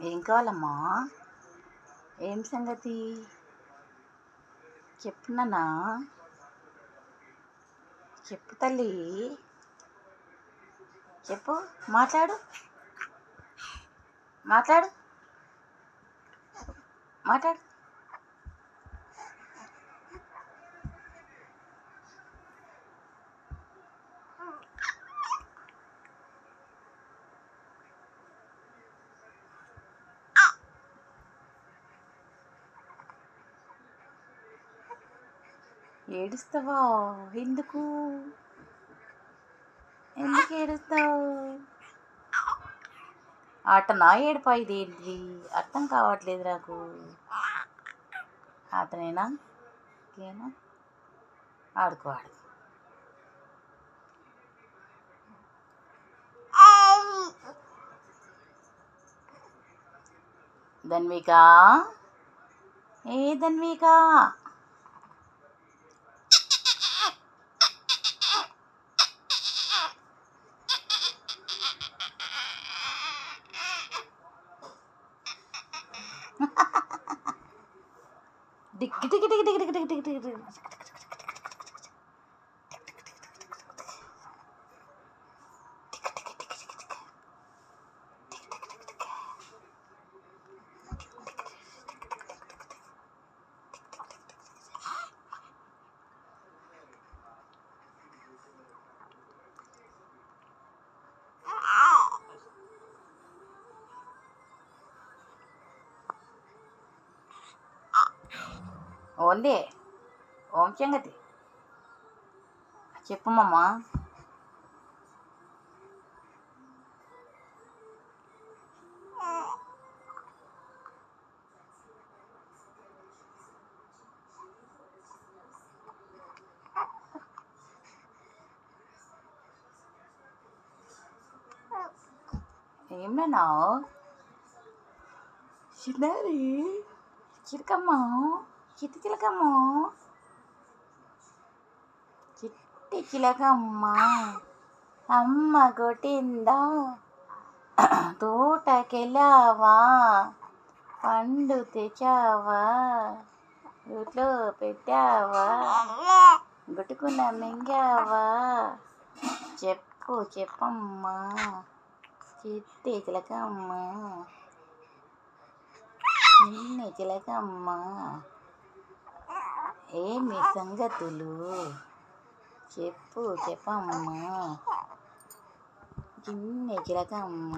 ఏం కావాలమ్మా? ఏం సంగతి? చెప్పున్నానా చెప్పు తల్లి. చెప్పు మాట్లాడు. మాట్లాడు. మాట్లాడు. ఏడుస్తావా? ఎందుకు? ఎందుకు ఏడుస్తావు? ఆట నా ఏడుపా ఇదేంటి? అర్థం కావట్లేదు నాకు. ఆటనేనా ఇంకేనా? ఆడుకో ఆడు. ధన్విక? ఏ ధన్విక? で、ぐてぐてぐてぐてぐてぐてぐてぐてぐてぐてぐて。ఓన్లీ? ఓం సంగతి చెప్పు ఏమన్నా చిన్నది చిరకమ్మా? చిట్టి చిలకమ్మ. చిట్టి చిలకమ్మ. అమ్మ కొట్టిందా? తోటకెళ్ళావా? పండు తెచ్చావా? ఇంట్లో పెట్టావా? గుట్టుకున్న మింగావా? చెప్పు చెప్పమ్మా. చిట్టి చిలకమ్మ. చిన్ని చిలకమ్మ. ఏమి సంగతులు? చెప్పు చెప్పమ్మా. చిన్న చిలకమ్మ